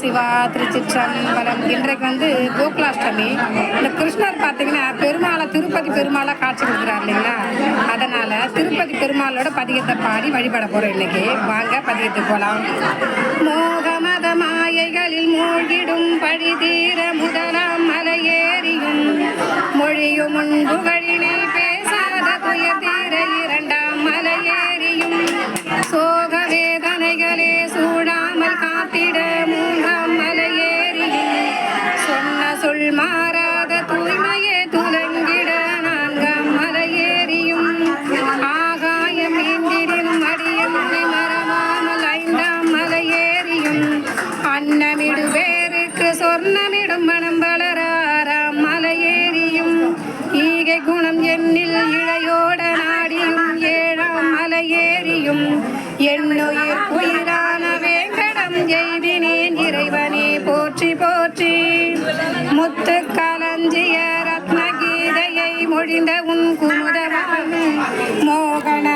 சிவா திருச்சிற்றம்பலம் இன்றைக்கு வந்து கோகுலாஷ்டமி. இந்த கிருஷ்ணர் பார்த்தீங்கன்னா பெருமாளை திருப்பதி பெருமாளா காட்சி கொடுக்குறாரு இல்லைங்களா? அதனால திருப்பதி பெருமாளோட பதிகத்தை பாடி வழிபட போறோம் இன்னைக்கு. வாங்க பதிகத்துக்கு போலாம். மோக மத மாயைகளில் மூழ்கிடும் பழி தீர முதலாம் மலையேறியும் மொழியும் முன்புகளினை பேசாத துயர் தீர இரண்டாம் மலையேறியும் சோக வேதனைகளே சூடாமல் காத்திட மாறாத தூய்மையே துலங்கிட நான்காம் மலையேறியும். ஆகாயம் நீந்திடும் அடியமுனை மரமாமல் ஐந்தாம் மலையேறியும். அன்னமிடு வேருக்கு சொர்ணமிடும் மனம் வளராராம் மலையேறியும். ஈகை குணம் எண்ணில் இழையோட நாடியும் ஏழாம் மலையேறியும். எண்ணுயிர் உயிரான பொழிந்த உன் குமுதவாழ்வும் மோகன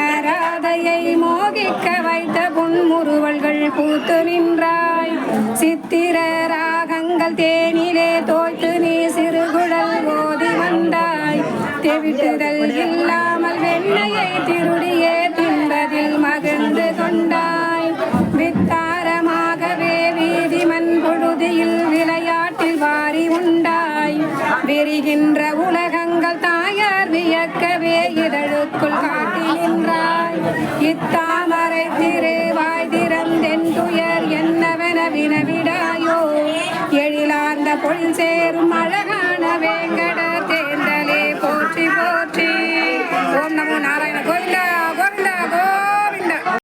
மோகிக்க வைத்த புன்முறுவல்கள் பூத்து நின்றாய். சித்திர ராகங்கள் தேனிலே தோய்த்து நீ சிறுகுடல் ஓதி வந்தாய். தெவிட்டுதல் இல்லாமல் வெண்ணையை திருடியே தின்பதில் மகிழ்ந்து கொண்டாய். வித்தாரமாகவே வீதிமன் பொழுதியில் இத்தாமரை திருவாய் திறந்தென் துயர் என்னவென வினவிடாயோ? எழிலார்ந்த பொழில் சேரும்